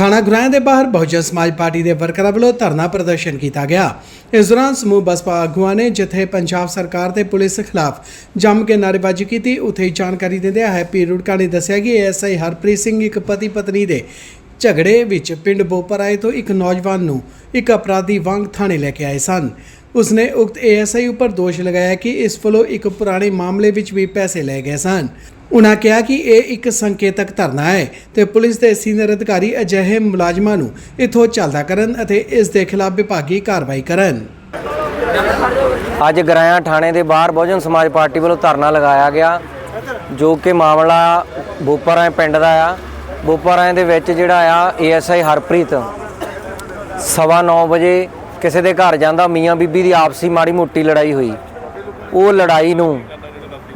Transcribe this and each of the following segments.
ਥਾਣਾ ਗੁਰਾਇਆ ਦੇ ਬਾਹਰ ਬਹੁਜਨ ਸਮਾਜ ਪਾਰਟੀ ਦੇ ਵਰਕਰਾਂ ਵੱਲੋਂ ਧਰਨਾ ਪ੍ਰਦਰਸ਼ਨ ਕੀਤਾ ਗਿਆ। ਇਸ ਦੌਰਾਨ ਸਮੂਹ ਬਸਪਾ ਆਗੂਆਂ ਨੇ ਜਿੱਥੇ ਪੰਜਾਬ ਸਰਕਾਰ ਤੇ ਪੁਲਿਸ ਖਿਲਾਫ ਜੰਮ ਕੇ ਨਾਅਰੇਬਾਜ਼ੀ ਕੀਤੀ, ਉੱਥੇ ਹੀ ਜਾਣਕਾਰੀ ਦਿੰਦਿਆਂ ਹੈਪੀ ਰੁੜਕਾ ਨੇ ਦੱਸਿਆ ਕਿ ਐਸਆਈ ਹਰਪ੍ਰੀਤ ਸਿੰਘ ਇੱਕ ਪਤੀ ਪਤਨੀ ਦੇ ਝਗੜੇ ਵਿੱਚ ਪਿੰਡ ਬੋਪਰਾਏ ਤੋਂ ਇੱਕ ਨੌਜਵਾਨ ਨੂੰ ਇੱਕ ਅਪਰਾਧੀ ਵਾਂਗ ਥਾਣੇ ਲੈ ਕੇ ਆਏ ਸਨ। ਉਸਨੇ ਉਕਤ ਏਐਸਆਈ ਉੱਪਰ ਦੋਸ਼ ਲਗਾਇਆ ਕਿ ਇਸ ਵੱਲੋਂ ਇੱਕ ਪੁਰਾਣੇ ਮਾਮਲੇ ਵਿੱਚ ਵੀ ਪੈਸੇ ਲਏ ਗਏ ਸਨ। ਉਨ੍ਹਾਂ ਕਿਹਾ ਕਿ ਇਹ ਇੱਕ ਸੰਕੇਤਕ ਧਰਨਾ ਹੈ ਤੇ ਪੁਲਿਸ ਦੇ ਸੀਨੀਅਰ ਅਧਿਕਾਰੀ ਅਜਿਹੇ ਮੁਲਾਜ਼ਮਾਂ ਨੂੰ ਇਥੋਂ ਚੱਲਦਾ ਕਰਨ ਅਤੇ ਇਸ ਦੇ ਖਿਲਾਫ ਵਿਭਾਗੀ ਕਾਰਵਾਈ ਕਰਨ। ਅੱਜ ਗਰਾਇਆ ਥਾਣੇ ਦੇ ਬਾਹਰ ਬਹੁਜਨ ਸਮਾਜ ਪਾਰਟੀ ਵੱਲੋਂ ਧਰਨਾ ਲਗਾਇਆ ਗਿਆ, ਜੋ ਕਿ ਮਾਮਲਾ ਬੋਪਰਾਏ ਪਿੰਡ ਦਾ ਆ। ਬੋਪਰਾਏ ਦੇ ਵਿੱਚ ਜਿਹੜਾ ਆ ਏਐਸਆਈ ਹਰਪ੍ਰੀਤ, ਸਵਾ 9 ਵਜੇ ਕਿਸੇ ਦੇ ਘਰ ਜਾਂਦਾ, ਮੀਆਂ ਬੀਬੀ ਦੀ ਆਪਸੀ ਮਾੜੀ ਮੋਟੀ ਲੜਾਈ ਹੋਈ। ਉਹ ਲੜਾਈ ਨੂੰ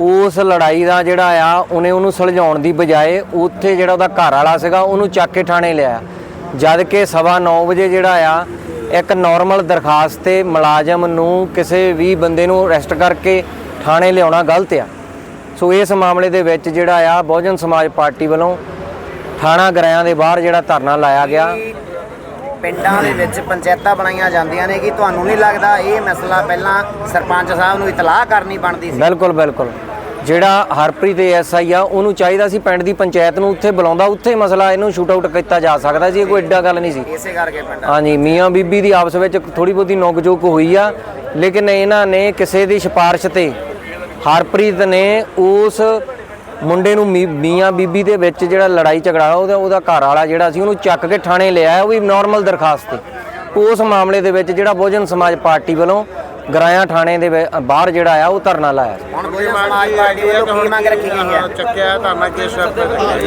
ਉਸ ਲੜਾਈ ਦਾ ਜਿਹੜਾ ਆ, ਉਹਨੇ ਉਹਨੂੰ ਸੁਲਝਾਉਣ ਦੀ ਬਜਾਏ ਉੱਥੇ ਜਿਹੜਾ ਉਹਦਾ ਘਰ ਵਾਲਾ ਸੀਗਾ, ਉਹਨੂੰ ਚੱਕ ਕੇ ਥਾਣੇ ਲਿਆ। ਜਦ ਕਿ ਸਵਾ 9 ਵਜੇ ਜਿਹੜਾ ਆ, ਇੱਕ ਨਾਰਮਲ ਦਰਖਾਸਤ ਤੇ ਮੁਲਾਜ਼ਮ ਨੂੰ ਕਿਸੇ ਵੀ ਬੰਦੇ ਨੂੰ ਅਰੈਸਟ ਕਰਕੇ ਥਾਣੇ ਲਿਆਉਣਾ ਗਲਤ ਆ। ਸੋ ਇਸ ਮਾਮਲੇ ਦੇ ਵਿੱਚ ਜਿਹੜਾ ਆ, ਬਹੁਜਨ ਸਮਾਜ ਪਾਰਟੀ ਵੱਲੋਂ ਥਾਣਾ ਗਰਾਇਆਂ ਦੇ ਬਾਹਰ ਜਿਹੜਾ ਧਰਨਾ ਲਾਇਆ ਗਿਆ। ਪਿੰਡਾਂ ਦੇ ਵਿੱਚ ਪੰਚਾਇਤਾਂ ਬਣਾਈਆਂ ਜਾਂਦੀਆਂ ਨੇ ਕਿ ਤੁਹਾਨੂੰ ਨਹੀਂ ਲੱਗਦਾ ਇਹ ਮਸਲਾ ਪਹਿਲਾਂ ਸਰਪੰਚ ਸਾਹਿਬ ਨੂੰ ਇਤਲਾਹ ਕਰਨੀ ਬਣਦੀ ਸੀ? ਬਿਲਕੁਲ ਬਿਲਕੁਲ। ਜਿਹੜਾ ਹਰਪ੍ਰੀਤ ਐਸਆਈ ਆ ਉਹਨੂੰ ਚਾਹੀਦਾ ਸੀ ਪਿੰਡ ਦੀ ਪੰਚਾਇਤ ਨੂੰ ਉੱਥੇ ਬੁਲਾਉਂਦਾ ਉੱਥੇ ਮਸਲਾ ਇਹਨੂੰ ਸ਼ੂਟ ਆਊਟ ਕੀਤਾ ਜਾ ਸਕਦਾ ਸੀ ਇਹ ਕੋਈ ਐਡਾ ਗੱਲ ਨਹੀਂ ਸੀ। ਇਸੇ ਕਰਕੇ ਪਿੰਡਾਂ ਹਾਂਜੀ ਮੀਆਂ ਬੀਬੀ ਦੀ ਆਪਸ ਵਿੱਚ ਥੋੜੀ ਬਹੁਤੀ ਨੋਕ-ਝੋਕ ਹੋਈ ਆ ਲੇਕਿਨ ਇਹਨਾਂ ਨੇ ਕਿਸੇ ਦੀ ਸਿਫਾਰਿਸ਼ ਤੇ ਹਰਪ੍ਰੀਤ ਨੇ ਉਸ ਮੁੰਡੇ ਨੂੰ ਮੀ- ਮੀਆਂ ਬੀਬੀ ਦੇ ਵਿੱਚ ਜਿਹੜਾ ਲੜਾਈ ਝਗੜਾ ਉਹਦਾ ਉਹਦਾ ਘਰ ਵਾਲਾ ਜਿਹੜਾ ਸੀ ਉਹਨੂੰ ਚੱਕ ਕੇ ਥਾਣੇ ਲਿਆ ਉਹ ਵੀ ਨਾਰਮਲ ਦਰਖਾਸਤ ਤੇ। ਉਸ ਮਾਮਲੇ ਦੇ ਵਿੱਚ ਜਿਹੜਾ ਬਹੁਜਨ ਸਮਾਜ ਪਾਰਟੀ ਵੱਲੋਂ ਗਰਾਇਆ ਥਾਣੇ ਦੇ ਬਾਹਰ ਜਿਹੜਾ ਆ ਉਹ ਧਰਨਾ ਲਾਇਆ। ਹੁਣ ਕੋਈ ਸਮਾਜ ਪਾਰਟੀ ਵੱਲੋਂ ਕੀ ਮੰਗ ਰੱਖੀ ਗਈ ਹੈ? ਚੱਕਿਆ ਧਰਨਾ ਕੇ ਸ਼ਰਤ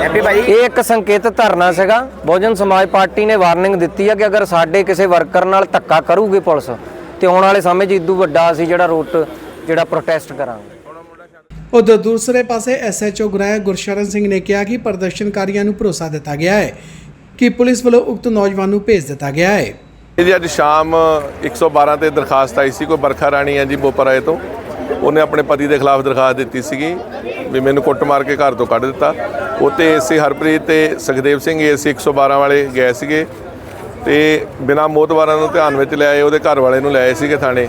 ਹੈਪੀ ਭਾਈ? ਇਹ ਇੱਕ ਸੰਕੇਤ ਧਰਨਾ ਸੀਗਾ। ਬਹੁਜਨ ਸਮਾਜ ਪਾਰਟੀ ਨੇ ਵਾਰਨਿੰਗ ਦਿੱਤੀ ਆ ਕਿ ਅਗਰ ਸਾਡੇ ਕਿਸੇ ਵਰਕਰ ਨਾਲ ਧੱਕਾ ਕਰੂਗੀ ਪੁਲਿਸ ਤੇ ਆਉਣ ਵਾਲੇ ਸਮੇਂ 'ਚ ਇਦੋਂ ਵੱਡਾ ਅਸੀਂ ਜਿਹੜਾ ਰੋਟ ਜਿਹੜਾ ਪ੍ਰੋਟੈਸਟ ਕਰਾਂਗੇ। ਉਧਰ ਦੂਸਰੇ ਪਾਸੇ ਐਸਐਚਓ ਗੁਰਾਇਆ ਗੁਰਸ਼ਰਨ ਸਿੰਘ ਨੇ ਕਿਹਾ ਕਿ ਪ੍ਰਦਰਸ਼ਨਕਾਰੀਆਂ ਨੂੰ ਭਰੋਸਾ ਦਿੱਤਾ ਗਿਆ ਹੈ ਕਿ ਪੁਲਿਸ ਵੱਲੋਂ ਉਕਤ ਨੌਜਵਾਨ ਨੂੰ ਭੇਜ ਦਿੱਤਾ ਗਿਆ ਹੈ। ਜੀ ਅੱਜ ਸ਼ਾਮ 112 ਤੇ ਦਰਖਾਸਤ ਆਈ ਸੀ, ਕੋਈ ਬਰਖਾ ਰਾਣੀ ਹੈ ਜੀ ਬੋਪਰਾਏ ਤੋਂ। ਉਹਨੇ ਆਪਣੇ ਪਤੀ ਦੇ ਖਿਲਾਫ ਦਰਖਾਸਤ ਦਿੱਤੀ ਸੀਗੀ ਵੀ ਮੈਨੂੰ ਕੁੱਟ ਮਾਰ ਕੇ ਘਰ ਤੋਂ ਕੱਢ ਦਿੱਤਾ। ਉੱਤੇ ਏਸੀ ਹਰਪ੍ਰੀਤ ਤੇ ਸੁਖਦੇਵ ਸਿੰਘ ਏਸੀ 112 ਵਾਲੇ ਗਏ ਸੀਗੇ ਤੇ ਬਿਨਾ ਮੋਤਵਾਰਾਂ ਨੂੰ ਧਿਆਨ ਵਿੱਚ ਲਿਆਏ ਉਹਦੇ ਘਰ ਵਾਲੇ ਨੂੰ ਲਿਆਏ ਸੀਗੇ ਥਾਣੇ।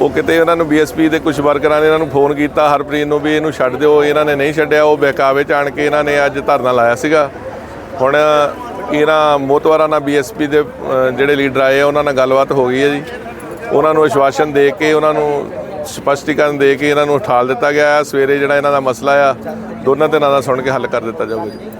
ਉਹ ਕਿਤੇ ਉਹਨਾਂ ਨੂੰ ਬੀਐਸਪੀ ਦੇ ਕੁਝ ਵਰਕਰਾਂ ਨੇ ਇਹਨਾਂ ਨੂੰ ਫੋਨ ਕੀਤਾ, ਹਰਪ੍ਰੀਤ ਨੂੰ ਵੀ ਇਹਨੂੰ ਛੱਡ ਦਿਓ, ਇਹਨਾਂ ਨੇ ਨਹੀਂ ਛੱਡਿਆ, ਉਹ ਬਹਿਕਾਵੇ ਚ ਆਣ ਕੇ ਇਹਨਾਂ ਨੇ ਅੱਜ ਧਰਨਾ ਲਾਇਆ ਸੀਗਾ। ਹੁਣ ਇਹਨਾਂ ਮੋਤਵਾਰਾਂ ਨਾਲ ਬੀਐਸਪੀ ਦੇ ਜਿਹੜੇ ਲੀਡਰ ਆਏ ਉਹਨਾਂ ਨਾਲ ਗੱਲਬਾਤ ਹੋ ਗਈ ਹੈ ਜੀ। ਉਹਨਾਂ ਨੂੰ ਵਿਸ਼ਵਾਸਨ ਦੇ ਕੇ, ਉਹਨਾਂ ਨੂੰ ਸਪਸ਼ਟੀਕਰਨ ਦੇ ਕੇ ਇਹਨਾਂ ਨੂੰ ਉਠਾਲ ਦਿੱਤਾ ਗਿਆ ਹੈ। ਸਵੇਰੇ ਜਿਹੜਾ ਇਹਨਾਂ ਦਾ ਮਸਲਾ ਆ, ਦੋਨਾਂ ਧਿਰਾਂ ਦਾ ਸੁਣ ਕੇ ਹੱਲ ਕਰ ਦਿੱਤਾ ਜਾਊਗਾ ਜੀ।